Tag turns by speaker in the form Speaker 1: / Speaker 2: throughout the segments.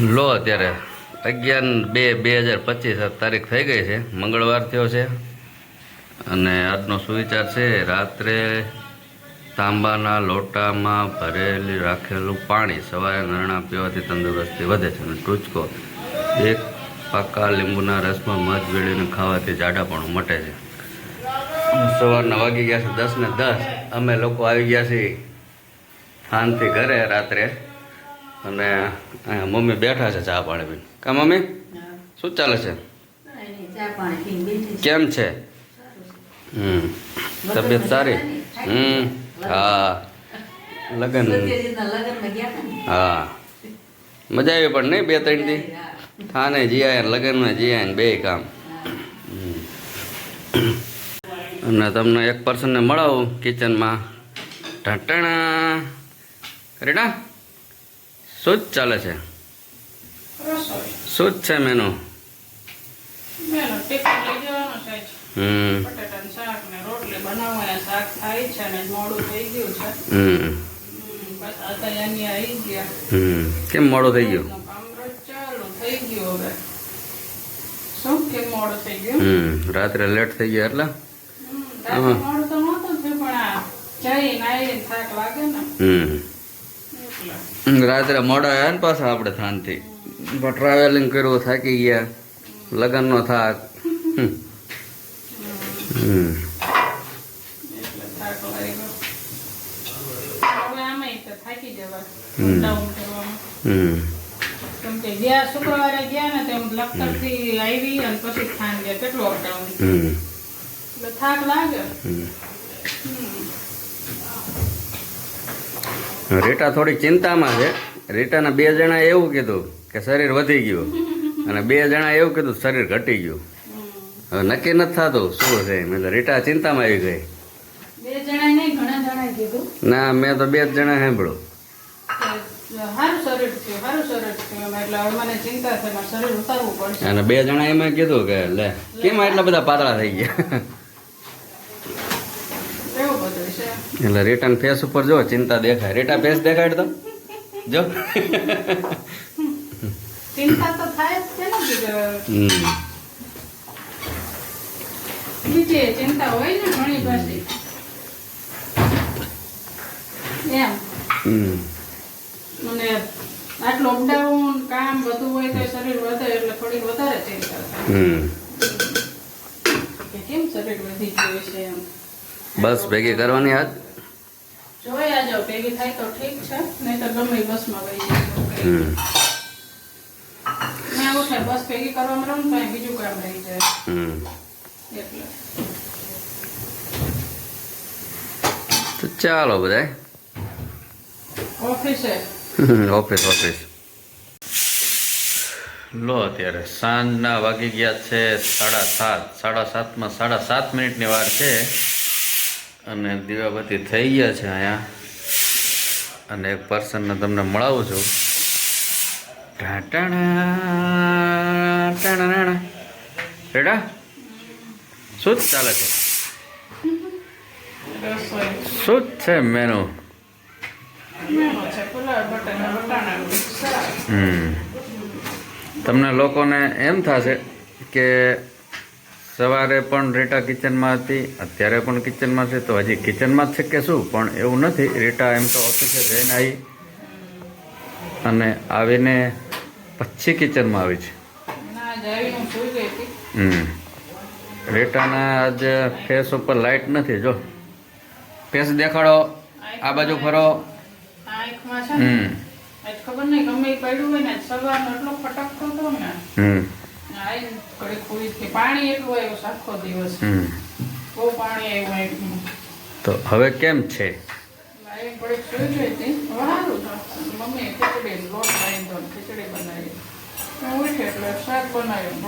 Speaker 1: લો અત્યારે. અગિયાર બે બે હજાર પચીસ તારીખ થઈ ગઈ છે. મંગળવાર થયો છે. અને આજનો સુવિચાર છે, રાત્રે તાંબાના લોટામાં ભરેલી રાખેલું પાણી સવારે નરણા પીવાથી તંદુરસ્તી વધે છે અને ટૂચકો, એક પાકા લીંબુના રસમાં મધ વેળીને ખાવાથી જાડાપણું મટે છે. સવારના વાગી ગયા છે દસ ને દસ. અમે લોકો આવી ગયા છીએ શાંતિ ઘરે રાત્રે. અને મમ્મી બેઠા છે ચા પાણી પીને. કા મમ્મી? શું ચાલે છે? કેમ છે? હમ. તબિયત સારી? હમ. હા. લગન. હા. મજા આવી પણ નહીં બે ત્રણ દી? થાને જીયા લગનમાં જીયા બે કામ. અને તમને એક પર્સનને મળાવું કિચનમાં ઢટણા રીટા શું જ ચાલે છે? શું જ છે મેનુ. હમ. કેમ મોડું થઈ ગયું?
Speaker 2: એનું કામકાજ ચાલુ થઈ ગયું શું કેમ મોડું થઈ ગયું?
Speaker 1: હમ. રાત્રે લેટ થઈ ગયા એટલે?
Speaker 2: હમ,
Speaker 1: રાત્રે મોડા આવ્યા ને પાછા આપણે થાનથી. પણ ટ્રાવેલિંગ કર્યું થાકી ગયા. લગ્નનો થાક.
Speaker 2: શુક્રવારે ગયા ને તેમ લખતરથી આવી અને પછી થાન ગયા. કેટલું થાક લાગે
Speaker 1: હમ.
Speaker 2: હમ.
Speaker 1: રીટા થોડી ચિંતામાં છે. રીટાના બે જણા એવું કીધું કે શરીર વધી ગયું. અને બે જણા એવું કીધું શરીર ઘટી ગયું. હવે નક્કી નથી થતું શું છે મેં તો રીટા ચિંતામાં આવી ગઈ. ના મેં તો બે જ જણા સાંભળ્યું. અને બે જણા એમાં કીધું કે લે કેમ એટલા બધા પાતળા થઈ ગયા? એટલે રિટર્ન ફેસ ઉપર જો ચિંતા દેખાય. રીટા ફેસ દેખાડ તો? જો.
Speaker 2: ચિંતા તો થાય જ છે ને ચિંતા હોય ને ઘણી બધી. એમ. મને આટલું અપડાઉન કામ બધું હોય તો શરીર વધે એટલે થોડી વધારે ચિંતા થાય. કેમ શરીર વધી ગયું છે એમ.
Speaker 1: બસ ભેગી કરવાની હાથ.
Speaker 2: જોયા જાવ ભેગી થાય તો ઠીક છે નહીં તો ગમે બસમાં વહી
Speaker 1: હમ.
Speaker 2: મેં આવું થાય બસ ભેગી કરવામાં રહું તો બીજું કામ રહી જાય.
Speaker 1: હમ.
Speaker 2: એટલે.
Speaker 1: તો ચાલો બધાય.
Speaker 2: ઓફિસે.
Speaker 1: Office office. લો અત્યારે સાંજના વાગી ગયા છે સાડા સાત. સાડા સાતમાં સાડા સાત મિનિટની વાર છે. અને દીવાબત્તી થઈ ગયા છે અહીંયા. અને એક પર્સનને તમને મળાવું છું. ટાણાણા. રેડા? શું ચાલે છે? શું છે મેનુ તમને લોકોને એમ થશે કે સવારે પણ રેટા કિચનમાં હતી અત્યારે પણ કિચનમાં છે. તો હજી કિચનમાં જ છે કે શું? પણ એવું નથી. રેટા એમ તો ઓફિસે જઈને આવી અને આવીને પછી કિચનમાં આવી છે. હમ. રેટાના આજ ફેસ ઉપર લાઇટ નથી. જો ફેસ દેખાડો. આ બાજુ ફરો. હમ.
Speaker 2: ખબર નહીં ગમે પડ્યું હોય ને સવારનો એટલો ફટકતો હતો ને.
Speaker 1: હમ. હમ. તો હવે કેમ છે?
Speaker 2: લાઈન ઘડીક સુઈ ગઈ હતી. હવે સારું છે. મમ્મીએ ખીચડી લોટ લાવી દો ખીચડી બનાવી. હું ઉઠી એટલે શાક બનાવ્યું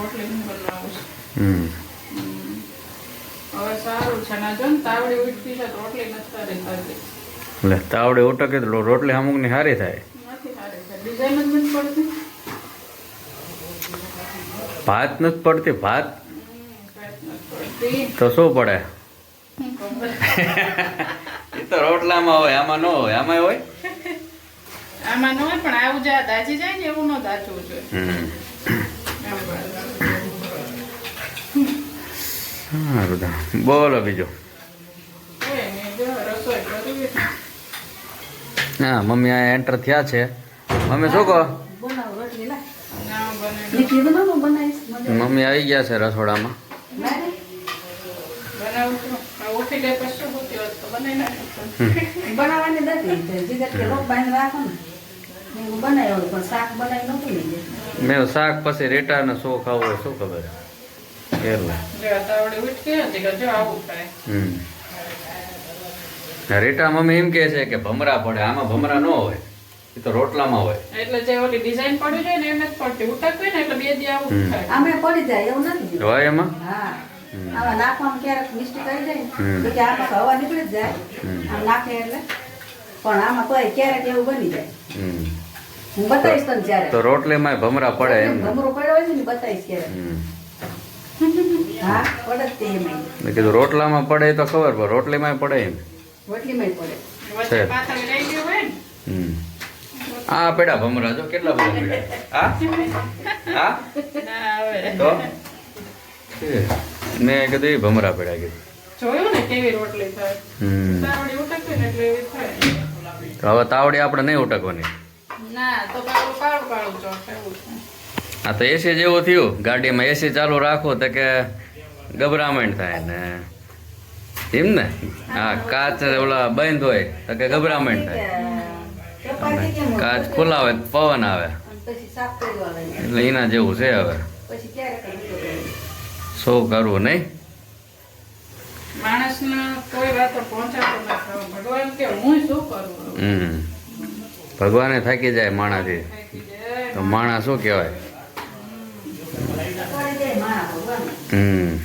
Speaker 2: રોટલી
Speaker 1: અમુકની હારી થાય.
Speaker 2: હમ.
Speaker 1: ભાત નથી પડતી ભાત?
Speaker 2: જ
Speaker 1: તો શું પડે? એ તો રોટલામાં હોય આમાં ન હોય આમાં હોય?
Speaker 2: આમાં ન હોય પણ આવું દાજી જાય ને એવું ન જોઈએ.
Speaker 1: તો. બોલો બીજું.
Speaker 2: જો.
Speaker 1: હા મમ્મી આ એન્ટર થયા છે. મમ્મી શું કહો?
Speaker 3: બનાવો રોટલી.
Speaker 2: ના
Speaker 1: મમ્મી આવી ગયા છે રસોડામાં.
Speaker 3: મેં શાક પછી રેટા ને
Speaker 1: શું ખાવું શું ખબર? રેટા મમ્મી એમ કે છે કે ભમરા પડે આમાં ભમરા ન હોય. એ તો રોટલામાં હોય.
Speaker 2: એટલે જે ઓલી ડિઝાઇન પડી જાય ને એમ જ પડતી. ઉટકવી ને એટલે બે દી આવું
Speaker 3: આમે પડી જાય એવું નથી.
Speaker 1: હોય એમાં?
Speaker 3: હા.
Speaker 1: હમ.
Speaker 3: નાખવામાં ક્યારેક મિસ્ટેક આવી જાય તો કે આમાં હવા નીકળી જ જાય. આમ નાખે એટલે. પણ આમાં કોઈ ક્યારેક એવું બની જાય.
Speaker 1: હમ.
Speaker 3: હું બતાવીશ તને
Speaker 1: તો
Speaker 3: જ્યારે.
Speaker 1: રોટલીમાં ભમરા પડે એમ.
Speaker 3: ભમરો પડ્યો હોય છે ને બતાવીશ ક્યારે હા પડે જ તે એમાં
Speaker 1: મેં કીધું રોટલામાં પડે તો ખબર પણ રોટલીમાં પડે એમ.
Speaker 3: રોટલીમાં પડે.
Speaker 2: રહી ગયું.
Speaker 1: આ પેડા ભમરા જો કેટલા બધા પડ્યા? હા? હા? તો. મેં કીધું એ ભમરા પડ્યા કીધું.
Speaker 2: જોયું ને કેવી રોટલી થાય?
Speaker 1: હમ.
Speaker 2: તાવડી ઉટકવી ને એટલે એવી થાય.
Speaker 1: તો હવે તાવડી આપણે નહીં ઉટકવાની.
Speaker 2: ના તો કાળું કાળું કાળું ચોક એવું
Speaker 1: આ તો એસી જેવું થયું. ગાડીમાં એસી ચાલુ રાખો તો કે ગભરામણ થાય ને. એમ ને? હા કાચ ઓલા બંધ હોય તો કે ગભરામણ થાય? કાચ ખુલ્લા હોય પવન આવે. એટલે એના જેવું છે હવે. શું કરવું નહીં?
Speaker 2: ભગવાન
Speaker 1: થાકી જાય માણાથી. તો માણા શું કહેવાય? હમ.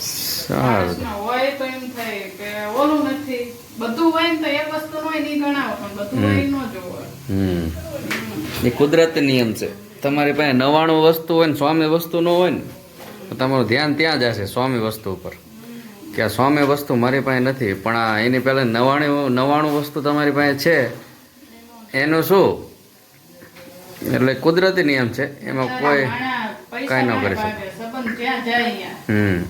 Speaker 1: સારું.
Speaker 2: હોય તો એમ થાય કે ઓલું નથી. બધું હોય ને તો એક વસ્તુ નો નહીં ગણાવો પણ બધું હોય ન જોવો.
Speaker 1: હમ. એ કુદરતી નિયમ છે. તમારી પાસે નવાણું વસ્તુ હોય ને સ્વામી વસ્તુ ન હોય ને તો તમારું ધ્યાન ત્યાં જશે સ્વામી વસ્તુ ઉપર. કે આ સ્વામી વસ્તુ મારી પાસે નથી પણ આ એની પહેલાં નવાણું નવાણું વસ્તુ તમારી પાસે છે એનું શું? એટલે કુદરતી નિયમ છે. એમાં કોઈ કાંઈ ન કરી શકે. હમ.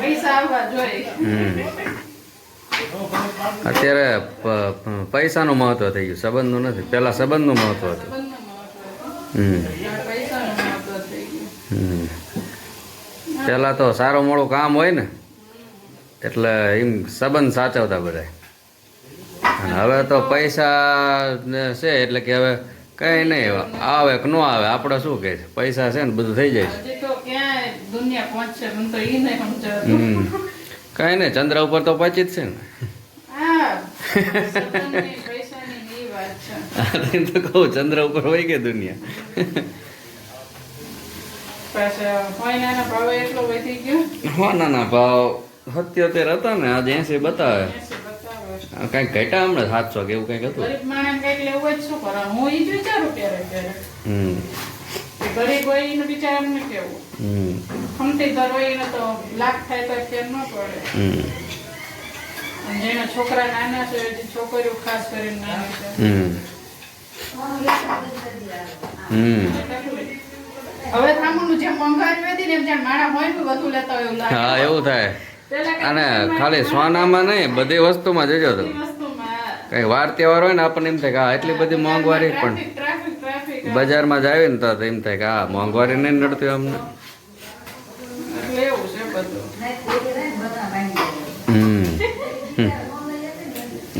Speaker 2: પૈસા આવવા જોઈએ.
Speaker 1: હમ. અત્યારે પૈસાનું મહત્વ થઈ ગયું. સંબંધનું નથી. પહેલાં સંબંધનું મહત્વ હતું. હમ. પહેલાં તો સારું મોડું કામ હોય ને એટલે એમ સંબંધ સાચવતા બધા. અને હવે તો પૈસા છે એટલે કે હવે કંઈ નહીં. આવે કે ન આવે આપણે શું કહે છે? પૈસા છે ને બધું થઈ જાય છે. કાંઈ નહીં ચંદ્ર ઉપર તો પહોંચી જ છે ને.
Speaker 2: ને
Speaker 1: તો કહું ચંદ્ર ઉપર હોય કે દુનિયા? ના ના ભાવ સત્યોતેર હતા ને આજે એસી બતાવે. કંઈક ઘટા હમણાં સાતસો કે એવું કંઈક હતું. હમ.
Speaker 2: ગરીબ હોય એને બિચારા એમને કેવું? ખમતી ઘર હોય એને તો લાખ થાય તો ફેર ન પડે. જેના છોકરા નાના છે છોકરીઓ ખાસ કરીને નાની છે.
Speaker 1: હમ. હમ.
Speaker 2: તકલીફ. હવે થાંભલું જેમ મોંઘવારી વધી ને એમ જેમ માણસ હોય ને વધુ લેતા હોય એવું લાગે.
Speaker 1: હા એવું થાય. અને ખાલી સોનામાં નહીં બધી વસ્તુમાં જજો તો કઈ વાર તહેવાર હોય ને આપણને એમ થાય કે એટલી બધી મોંઘવારી પણ. બજારમાં જાય ને તો એમ થાય કે આ મોંઘવારી નહીં નડતી અમને.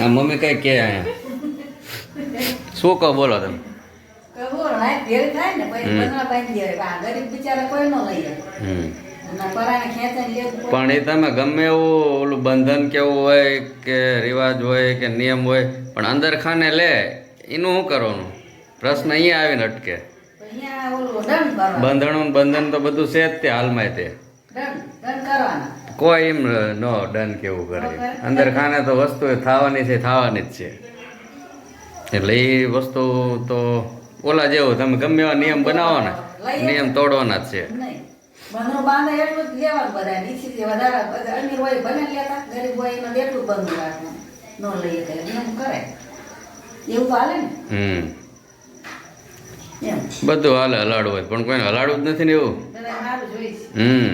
Speaker 1: આ મમ્મી કઈ કે અહીંયા શું કહો બોલો તમે
Speaker 3: કબૂર, નહીં, ભેળ થાય ને પછી
Speaker 1: હમ.
Speaker 3: બધા ભાંગી જાય. આ ગરીબ બિચારા કોઈ ન લઈ જાય.
Speaker 1: હમ
Speaker 3: અને પરાણે ખેંચાઈને લેવું પડે.
Speaker 1: પણ એ તમે ગમે એવું ઓલું બંધન કેવું હોય કે રિવાજ હોય કે નિયમ હોય પણ અંદર ખાને લે એનું શું કરવાનું પ્રશ્ન અહીંયા આવીને અટકે. બંધણું, બંધન તો બધું છે જ તે હાલમાં તે. કોઈ એમ નો ડન કેવું કરે. અંદર ખાને તો વસ્તુ થવાની છે, થવાની જ છે. એટલે એ વસ્તુ તો ઓલા જેવું, તમે ગમે એવા નિયમ બનાવો ને નિયમ તોડવાના જ છે.
Speaker 3: એવું હાલે ને
Speaker 1: હમ. બધું હાલે હલાડવું હોય. પણ કોઈને હલાડવું જ નથી ને એવું? હમ.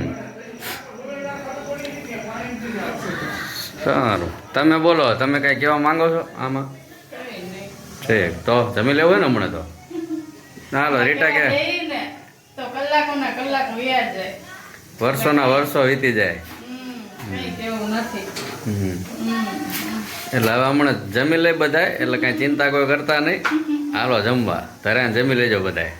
Speaker 1: સારું. તમે બોલો તમે કાંઈ કહેવા માંગો છો આમાં?
Speaker 2: કઈ
Speaker 1: ઠીક તો જમી લેવું હોય ને હમણાં તો? હાલો રીટા કે વર્ષોના વર્ષો વીતી જાય.
Speaker 2: કઈ.
Speaker 1: એટલે હવે હમણાં જમી લે બધાય એટલે કાંઈ ચિંતા કોઈ કરતા નહીં. હાલો જમવા. ધરાને જમી લેજો બધાય.